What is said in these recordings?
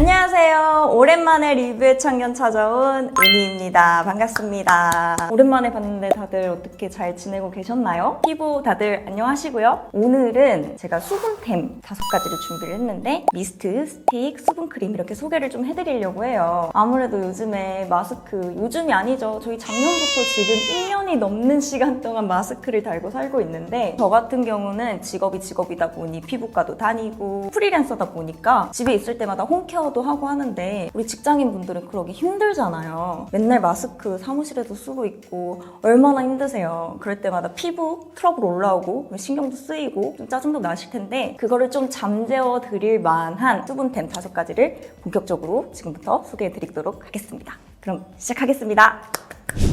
안녕하세요. 오랜만에 리뷰의 참견 찾아온 은희입니다. 반갑습니다. 오랜만에 봤는데 다들 어떻게 잘 지내고 계셨나요? 피부 다들 안녕하시고요. 오늘은 제가 수분템 다섯 가지를 준비를 했는데 미스트, 스틱, 수분크림 이렇게 소개를 좀 해드리려고 해요. 아무래도 요즘에 마스크, 요즘이 아니죠. 저희 작년부터 지금 1년이 넘는 시간 동안 마스크를 달고 살고 있는데 저 같은 경우는 직업이 직업이다 보니 피부과도 다니고 프리랜서다 보니까 집에 있을 때마다 홈케어 도 하고 하는데 우리 직장인 분들은 그러기 힘들잖아요. 맨날 마스크 사무실에도 쓰고 있고 얼마나 힘드세요. 그럴 때마다 피부 트러블 올라오고 신경도 쓰이고 좀 짜증도 나실 텐데 그거를 좀 잠재워 드릴 만한 수분템 다섯 가지를 본격적으로 지금부터 소개해 드리도록 하겠습니다. 그럼 시작하겠습니다.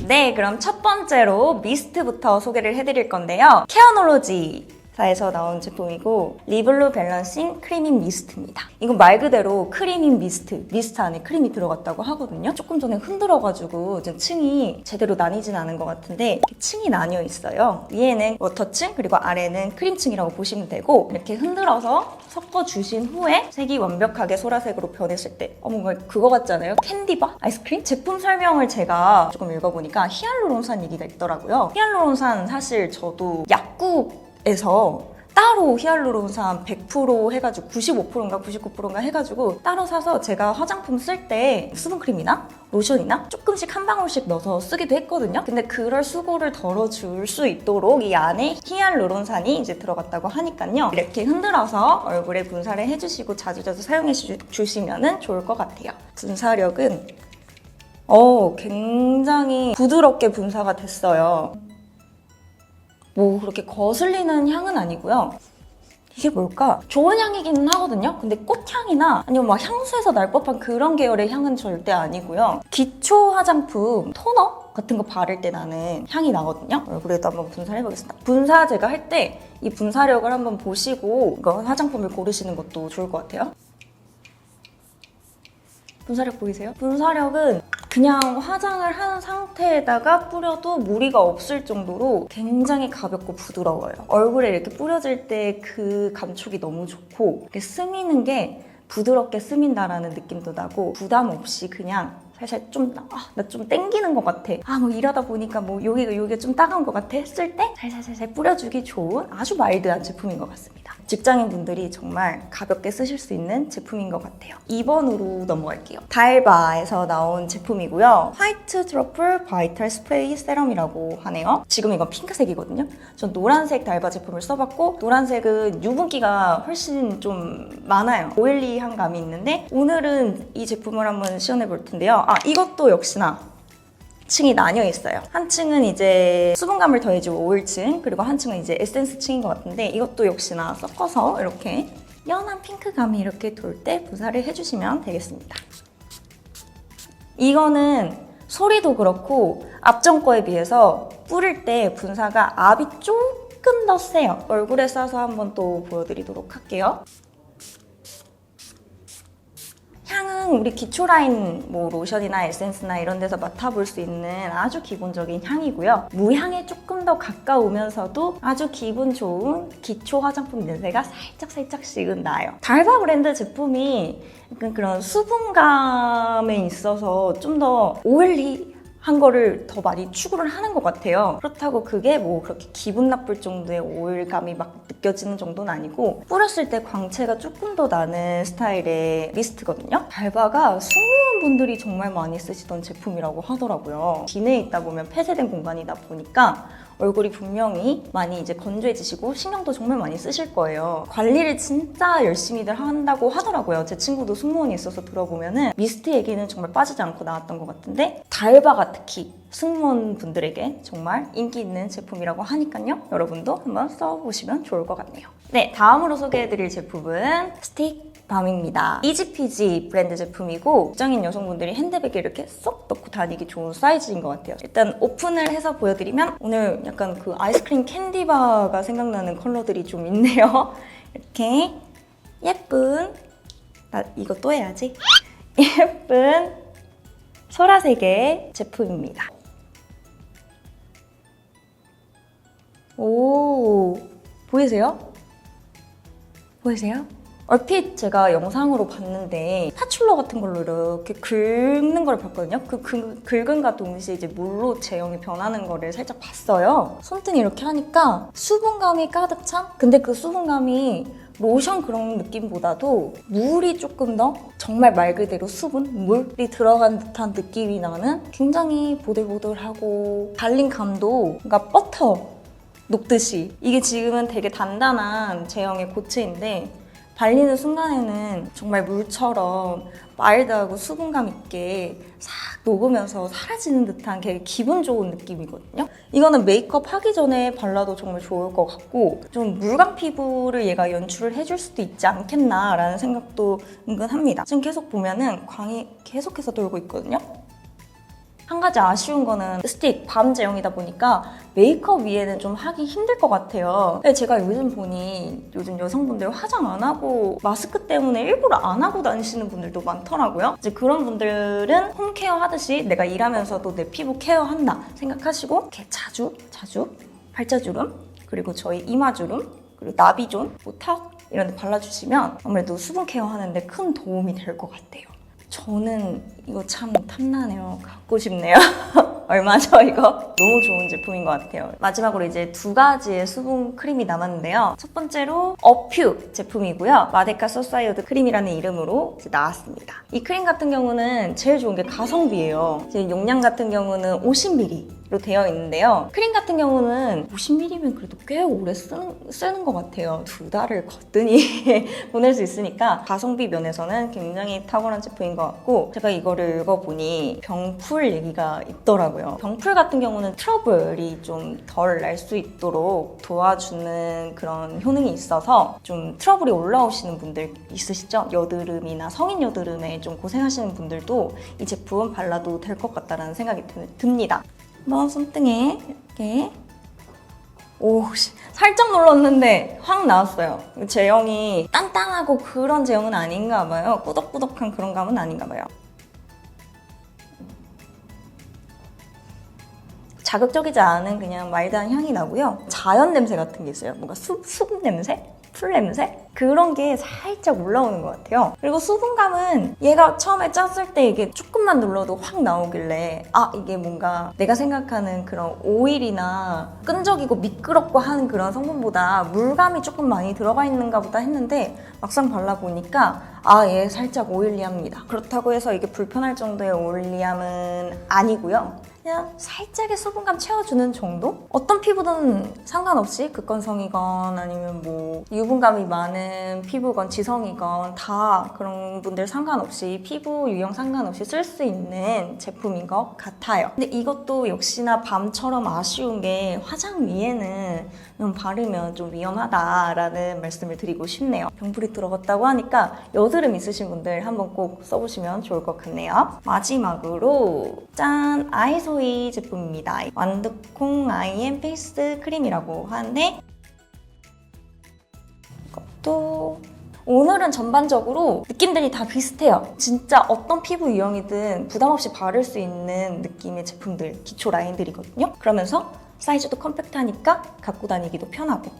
네, 그럼 첫 번째로 미스트부터 소개를 해드릴 건데요. 케어놀로지. 사에서 나온 제품이고 리블루 밸런싱 크리밍 미스트입니다. 이건 말 그대로 크리밍 미스트, 미스트 안에 크림이 들어갔다고 하거든요. 조금 전에 흔들어가지고 좀 층이 제대로 나뉘진 않은 것 같은데 층이 나뉘어 있어요. 위에는 워터층 그리고 아래는 크림층이라고 보시면 되고 이렇게 흔들어서 섞어주신 후에 색이 완벽하게 소라색으로 변했을 때 어, 뭔가 그거 같잖아요. 캔디바? 아이스크림? 제품 설명을 제가 조금 읽어보니까 히알루론산 얘기가 있더라고요. 히알루론산 사실 저도 약국 에서 따로 히알루론산 100% 해가지고 95%인가 99%인가 해가지고 따로 사서 제가 화장품 쓸 때 수분크림이나 로션이나 조금씩 한 방울씩 넣어서 쓰기도 했거든요. 근데 그럴 수고를 덜어줄 수 있도록 이 안에 히알루론산이 이제 들어갔다고 하니까요. 이렇게 흔들어서 얼굴에 분사를 해주시고 자주자주 사용해 주시면 좋을 것 같아요. 분사력은 어, 굉장히 부드럽게 분사가 됐어요. 뭐 그렇게 거슬리는 향은 아니고요. 이게 뭘까? 좋은 향이기는 하거든요. 근데 꽃향이나 아니면 막 향수에서 날 법한 그런 계열의 향은 절대 아니고요. 기초 화장품 토너 같은 거 바를 때 나는 향이 나거든요. 얼굴에도 한번 분사를 해보겠습니다. 분사 제가 할 때 이 분사력을 한번 보시고 이거 화장품을 고르시는 것도 좋을 것 같아요. 분사력 보이세요? 분사력은 그냥 화장을 한 상태에다가 뿌려도 무리가 없을 정도로 굉장히 가볍고 부드러워요. 얼굴에 이렇게 뿌려질 때 그 감촉이 너무 좋고 이렇게 스미는 게 부드럽게 스민다라는 느낌도 나고 부담 없이 그냥 살살 좀, 아, 나 좀 땡기는 것 같아. 아, 뭐 일하다 보니까 뭐 여기가, 여기가 좀 따가운 것 같아 했을 때 살살살살 뿌려주기 좋은 아주 마일드한 제품인 것 같습니다. 직장인 분들이 정말 가볍게 쓰실 수 있는 제품인 것 같아요. 2번으로 넘어갈게요. 달바에서 나온 제품이고요. 화이트 트러플 바이탈 스프레이 세럼이라고 하네요. 지금 이건 핑크색이거든요. 전 노란색 달바 제품을 써봤고 노란색은 유분기가 훨씬 좀 많아요. 오일리한 감이 있는데 오늘은 이 제품을 한번 시연해 볼 텐데요. 아 이것도 역시나 층이 나뉘어 있어요. 한 층은 이제 수분감을 더해주고 오일층, 그리고 한 층은 이제 에센스 층인 것 같은데 이것도 역시나 섞어서 이렇게 연한 핑크감이 이렇게 돌 때 분사를 해주시면 되겠습니다. 이거는 소리도 그렇고 앞전 거에 비해서 뿌릴 때 분사가 압이 조금 더 세요. 얼굴에 싸서 한번 또 보여드리도록 할게요. 향은 우리 기초 라인 뭐 로션이나 에센스나 이런 데서 맡아볼 수 있는 아주 기본적인 향이고요. 무향에 조금 더 가까우면서도 아주 기분 좋은 기초 화장품 냄새가 살짝 살짝씩은 나요. 달바 브랜드 제품이 약간 그런 수분감에 있어서 좀 더 오일리 한 거를 더 많이 추구를 하는 것 같아요. 그렇다고 그게 뭐 그렇게 기분 나쁠 정도의 오일감이 막 느껴지는 정도는 아니고 뿌렸을 때 광채가 조금 더 나는 스타일의 미스트거든요. 달바가 승무원분들이 정말 많이 쓰시던 제품이라고 하더라고요. 기내에 있다 보면 폐쇄된 공간이다 보니까 얼굴이 분명히 많이 이제 건조해지시고 신경도 정말 많이 쓰실 거예요. 관리를 진짜 열심히들 한다고 하더라고요. 제 친구도 승무원이 있어서 들어보면은 미스트 얘기는 정말 빠지지 않고 나왔던 것 같은데 달바가 특히 승무원 분들에게 정말 인기 있는 제품이라고 하니까요. 여러분도 한번 써보시면 좋을 것 같네요. 네, 다음으로 소개해드릴 제품은 스틱 밤입니다. 이지피지 브랜드 제품이고 직장인 여성분들이 핸드백에 이렇게 쏙 넣고 다니기 좋은 사이즈인 것 같아요. 일단 오픈을 해서 보여드리면 오늘 약간 그 아이스크림 캔디바가 생각나는 컬러들이 좀 있네요. 이렇게 예쁜 나 이거 또 해야지. 예쁜 소라색의 제품입니다. 오 보이세요? 보이세요? 얼핏 제가 영상으로 봤는데 파출러 같은 걸로 이렇게 긁는 걸 봤거든요. 그 긁- 긁음과 동시에 이제 물로 제형이 변하는 거를 살짝 봤어요. 손등에 이렇게 하니까 수분감이 가득 찬? 근데 그 수분감이 로션 그런 느낌보다도 물이 조금 더 정말 말 그대로 수분, 물이 들어간 듯한 느낌이 나는 굉장히 보들보들하고 발린 감도 그러니까 버터 녹듯이 이게 지금은 되게 단단한 제형의 고체인데 발리는 순간에는 정말 물처럼 마일드하고 수분감 있게 싹 녹으면서 사라지는 듯한 되게 기분 좋은 느낌이거든요. 이거는 메이크업 하기 전에 발라도 정말 좋을 것 같고 좀 물감 피부를 얘가 연출을 해줄 수도 있지 않겠나라는 생각도 은근 합니다. 지금 계속 보면은 광이 계속해서 돌고 있거든요. 한 가지 아쉬운 거는 스틱 밤 제형이다 보니까 메이크업 위에는 좀 하기 힘들 것 같아요. 근데 제가 요즘 보니 요즘 여성분들 화장 안 하고 마스크 때문에 일부러 안 하고 다니시는 분들도 많더라고요. 이제 그런 분들은 홈케어 하듯이 내가 일하면서도 내 피부 케어한다 생각하시고 이렇게 자주 자주 팔자주름 그리고 저희 이마주름 그리고 나비존, 뭐 턱 이런 데 발라주시면 아무래도 수분 케어 하는데 큰 도움이 될 것 같아요. 저는 이거 참 탐나네요. 갖고 싶네요. 얼마죠 이거? 너무 좋은 제품인 것 같아요. 마지막으로 이제 두 가지의 수분 크림이 남았는데요. 첫 번째로 어퓨 제품이고요. 마데카 소사이어드 크림이라는 이름으로 나왔습니다. 이 크림 같은 경우는 제일 좋은 게 가성비예요. 이제 용량 같은 경우는 50ml 로 되어 있는데요. 크림 같은 경우는 50ml면 그래도 꽤 오래 쓰는, 쓰는 것 같아요. 두 달을 거뜬히 보낼 수 있으니까 가성비 면에서는 굉장히 탁월한 제품인 것 같고 제가 이거를 읽어보니 병풀 얘기가 있더라고요. 병풀 같은 경우는 트러블이 좀 덜 날 수 있도록 도와주는 그런 효능이 있어서 좀 트러블이 올라오시는 분들 있으시죠? 여드름이나 성인 여드름에 좀 고생하시는 분들도 이 제품 발라도 될 것 같다는 생각이 드- 듭니다. 한번 손등에 이렇게 오, 씨, 살짝 눌렀는데 확 나왔어요. 제형이 단단하고 그런 제형은 아닌가 봐요. 꾸덕꾸덕한 그런 감은 아닌가 봐요. 자극적이지 않은 그냥 마일드한 향이 나고요. 자연 냄새 같은 게 있어요. 뭔가 수, 수분 냄새? 풀 냄새? 그런 게 살짝 올라오는 것 같아요. 그리고 수분감은 얘가 처음에 짰을 때 이게 조금만 눌러도 확 나오길래 아 이게 뭔가 내가 생각하는 그런 오일이나 끈적이고 미끄럽고 하는 그런 성분보다 물감이 조금 많이 들어가 있는가 보다 했는데 막상 발라보니까 아 얘 살짝 오일리합니다. 그렇다고 해서 이게 불편할 정도의 오일리함은 아니고요. 그냥 살짝의 수분감 채워주는 정도? 어떤 피부든 상관없이 극건성이건 아니면 뭐 유분감이 많은 피부건 지성이건 다 그런 분들 상관없이 피부 유형 상관없이 쓸 수 있는 제품인 것 같아요. 근데 이것도 역시나 밤처럼 아쉬운 게 화장 위에는 좀 바르면 좀 위험하다라는 말씀을 드리고 싶네요. 병풀이 들어갔다고 하니까 여드름 있으신 분들 한번 꼭 써보시면 좋을 것 같네요. 마지막으로 짠 아이소이 제품입니다. 완두콩 아이엠 페이스 크림이라고 하는데 이것도 오늘은 전반적으로 느낌들이 다 비슷해요. 진짜 어떤 피부 유형이든 부담 없이 바를 수 있는 느낌의 제품들, 기초 라인들이거든요. 그러면서 사이즈도 컴팩트하니까 갖고 다니기도 편하고.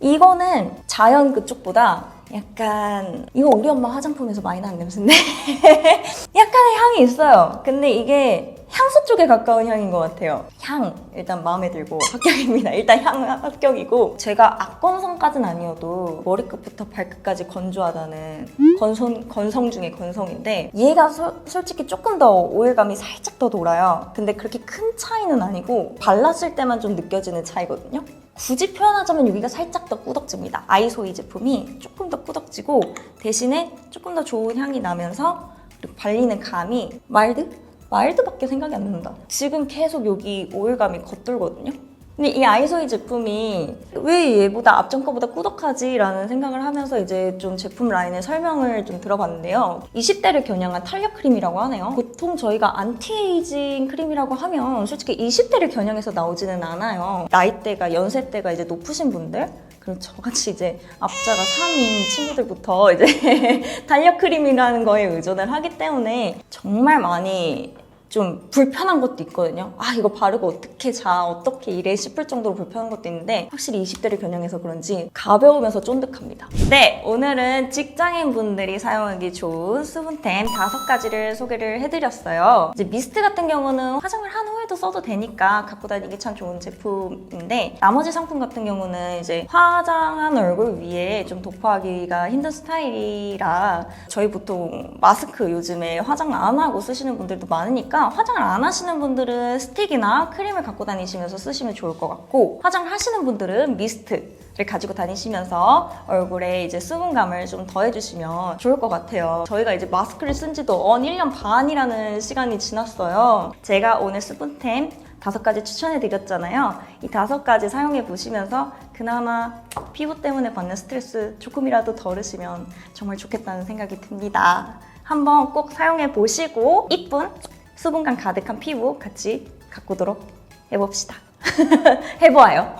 이거는 자연 그쪽보다 약간 이거 우리 엄마 화장품에서 많이 나는 냄새인데 약간의 향이 있어요. 근데 이게 향수 쪽에 가까운 향인 것 같아요. 향 일단 마음에 들고 합격입니다. 일단 향 합격이고 제가 악건성까지는 아니어도 머리끝부터 발끝까지 건조하다는 건성 건성 중에 건성인데 얘가 소- 솔직히 조금 더 오일감이 살짝 더 돌아요. 근데 그렇게 큰 차이는 아니고 발랐을 때만 좀 느껴지는 차이거든요. 굳이 표현하자면 여기가 살짝 더 꾸덕집니다. 아이소이 제품이 조금 더 꾸덕지고 대신에 조금 더 좋은 향이 나면서 발리는 감이 마일드? 마일드밖에 생각이 안 난다. 지금 계속 여기 오일감이 겉돌거든요. 근데 이 아이소이 제품이 왜 얘보다 앞전 거보다 꾸덕하지라는 생각을 하면서 이제 좀 제품 라인의 설명을 좀 들어봤는데요. 20대를 겨냥한 탄력 크림이라고 하네요. 보통 저희가 안티에이징 크림이라고 하면 솔직히 20대를 겨냥해서 나오지는 않아요. 나이대가 연세대가 이제 높으신 분들 그리고 저같이 이제 앞자가 3인 친구들부터 이제 탄력 크림이라는 거에 의존을 하기 때문에 정말 많이 좀 불편한 것도 있거든요. 아, 이거 바르고 어떻게 자, 어떻게 이래 싶을 정도로 불편한 것도 있는데 확실히 20대를 겨냥해서 그런지 가벼우면서 쫀득합니다. 네, 오늘은 직장인 분들이 사용하기 좋은 수분템 다섯 가지를 소개를 해드렸어요. 이제 미스트 같은 경우는 화장을 한 후에도 써도 되니까 갖고 다니기 참 좋은 제품인데 나머지 상품 같은 경우는 이제 화장한 얼굴 위에 좀 도포하기가 힘든 스타일이라 저희 보통 마스크 요즘에 화장 안 하고 쓰시는 분들도 많으니까 화장을 안 하시는 분들은 스틱이나 크림을 갖고 다니시면서 쓰시면 좋을 것 같고 화장을 하시는 분들은 미스트를 가지고 다니시면서 얼굴에 이제 수분감을 좀 더해주시면 좋을 것 같아요. 저희가 이제 마스크를 쓴 지도 언 1년 반이라는 시간이 지났어요. 제가 오늘 수분템 다섯 가지 추천해 드렸잖아요. 이 다섯 가지 사용해 보시면서 그나마 피부 때문에 받는 스트레스 조금이라도 덜으시면 정말 좋겠다는 생각이 듭니다. 한번 꼭 사용해 보시고 이쁜 수분감 가득한 피부 같이 가꾸도록 해봅시다. 해보아요.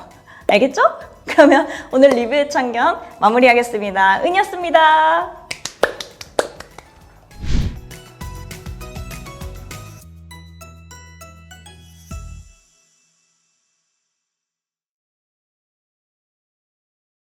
알겠죠? 그러면 오늘 리뷰의 참견 마무리하겠습니다. 은이었습니다.